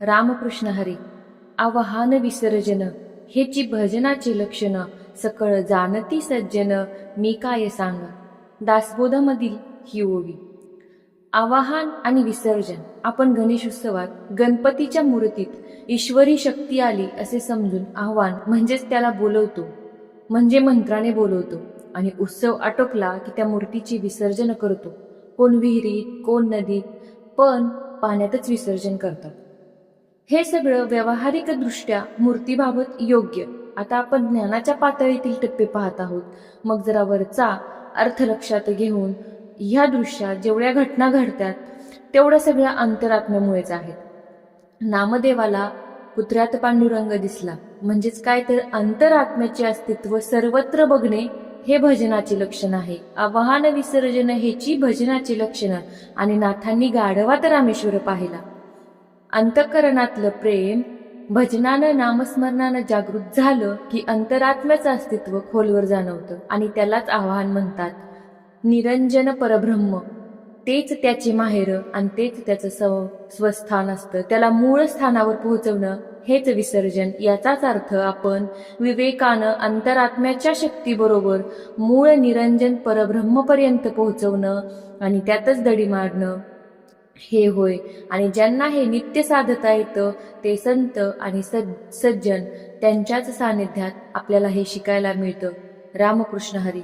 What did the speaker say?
रामकृष्ण हरी आवाहन विसर्जन हेची भजनाचे लक्षण सकळ जाणती सज्जन मी काय सांग? दासबोधामधील ही ओवी आवाहन आणि विसर्जन आपण गणेशोत्सवात गणपतीच्या मूर्तीत ईश्वरी शक्ती आली असे समजून आव्हान म्हणजेच त्याला बोलवतो. म्हणजे मंत्राने बोलवतो आणि उत्सव आटोपला की त्या मूर्तीची विसर्जन करतो. कोण विहिरीत कोण नदीत पण पाण्यातच विसर्जन करतात. हे सगळं व्यावहारिकदृष्ट्या मूर्तीबाबत योग्य. आता आपण ज्ञानाच्या पातळीतील टप्पे पाहत आहोत. मग जरा वरचा अर्थ लक्षात घेऊन ह्या दृश्यात जेवढ्या घटना घडतात तेवढ्या सगळ्या अंतरात्म्यामुळेच आहेत. नामदेवाला पुत्र्यात पांडुरंग दिसला. म्हणजेच काय तर अंतरात्म्याचे अस्तित्व सर्वत्र बघणे हे भजनाचे लक्षण आहे. आवाहन विसर्जन हेची भजनाची लक्षणं. आणि नाथांनी गाढवात रामेश्वर पाहिला. अंतकरणातलं प्रेम भजनानं नामस्मरणानं जागृत झालं की अंतरात्म्याचं अस्तित्व खोलवर जाणवतं आणि त्यालाच आव्हान म्हणतात निरंजन परब्रह्म. तेच त्याचे माहेर आणि तेच त्याचं स्व स्वस्थान असतं. त्याला मूळ स्थानावर पोहोचवणं हेच विसर्जन. याचाच अर्थ आपण विवेकानं अंतरात्म्याच्या शक्तीबरोबर मूळ निरंजन परब्रह्मपर्यंत पोहोचवणं आणि त्यातच दडी मारणं. हे होय. आणि ज्यांना हे नित्य साधता येतं ते संत आणि सज सज्जन त्यांच्याच सानिध्यात आपल्याला हे शिकायला मिळतं. रामकृष्ण हरी.